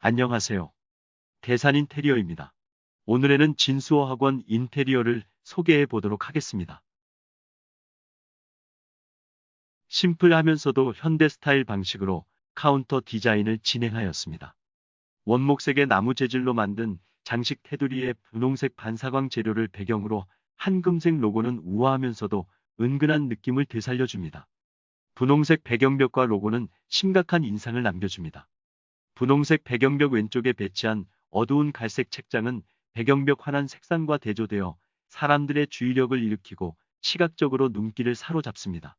안녕하세요. 대산 인테리어입니다. 오늘에는 진수어 학원 인테리어를 소개해 보도록 하겠습니다. 심플하면서도 현대 스타일 방식으로 카운터 디자인을 진행하였습니다. 원목색의 나무 재질로 만든 장식 테두리에 분홍색 반사광 재료를 배경으로 한금색 로고는 우아하면서도 은근한 느낌을 되살려줍니다. 분홍색 배경벽과 로고는 심각한 인상을 남겨줍니다. 분홍색 배경벽 왼쪽에 배치한 어두운 갈색 책장은 배경벽 환한 색상과 대조되어 사람들의 주의력을 일으키고 시각적으로 눈길을 사로잡습니다.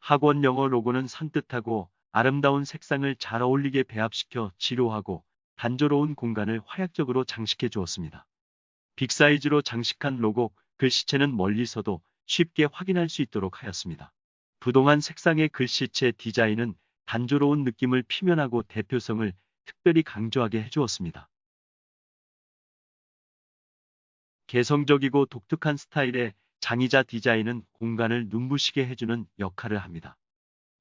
학원 영어 로고는 산뜻하고 아름다운 색상을 잘 어울리게 배합시켜 지루하고 단조로운 공간을 화약적으로 장식해 주었습니다. 빅사이즈로 장식한 로고 글씨체는 멀리서도 쉽게 확인할 수 있도록 하였습니다. 부동한 색상의 글씨체 디자인은 단조로운 느낌을 피면하고 대표성을 특별히 강조하게 해주었습니다. 개성적이고 독특한 스타일의 장의자 디자인은 공간을 눈부시게 해주는 역할을 합니다.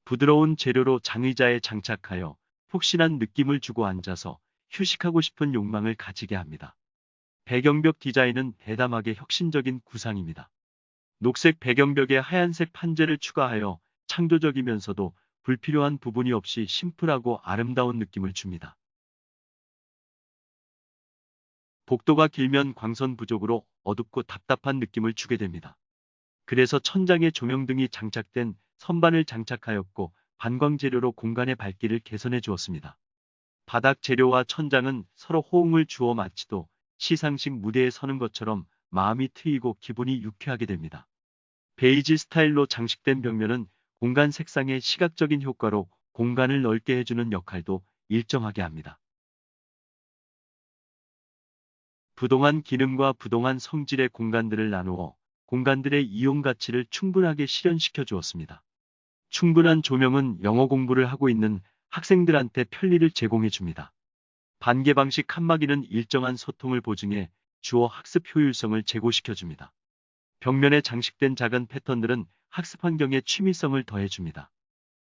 부드러운 재료로 장의자에 장착하여 푹신한 느낌을 주고 앉아서 휴식하고 싶은 욕망을 가지게 합니다. 배경벽 디자인은 대담하게 혁신적인 구상입니다. 녹색 배경벽에 하얀색 판재를 추가하여 창조적이면서도 불필요한 부분이 없이 심플하고 아름다운 느낌을 줍니다. 복도가 길면 광선 부족으로 어둡고 답답한 느낌을 주게 됩니다. 그래서 천장에 조명등이 장착된 선반을 장착하였고 반광 재료로 공간의 밝기를 개선해 주었습니다. 바닥 재료와 천장은 서로 호응을 주어 마치도 시상식 무대에 서는 것처럼 마음이 트이고 기분이 유쾌하게 됩니다. 베이지 스타일로 장식된 벽면은 공간 색상의 시각적인 효과로 공간을 넓게 해주는 역할도 일정하게 합니다. 부동한 기능과 부동한 성질의 공간들을 나누어 공간들의 이용 가치를 충분하게 실현시켜 주었습니다. 충분한 조명은 영어 공부를 하고 있는 학생들한테 편리를 제공해 줍니다. 반개 방식 칸막이는 일정한 소통을 보증해 주어 학습 효율성을 제고시켜 줍니다. 벽면에 장식된 작은 패턴들은 학습 환경에 취미성을 더해 줍니다.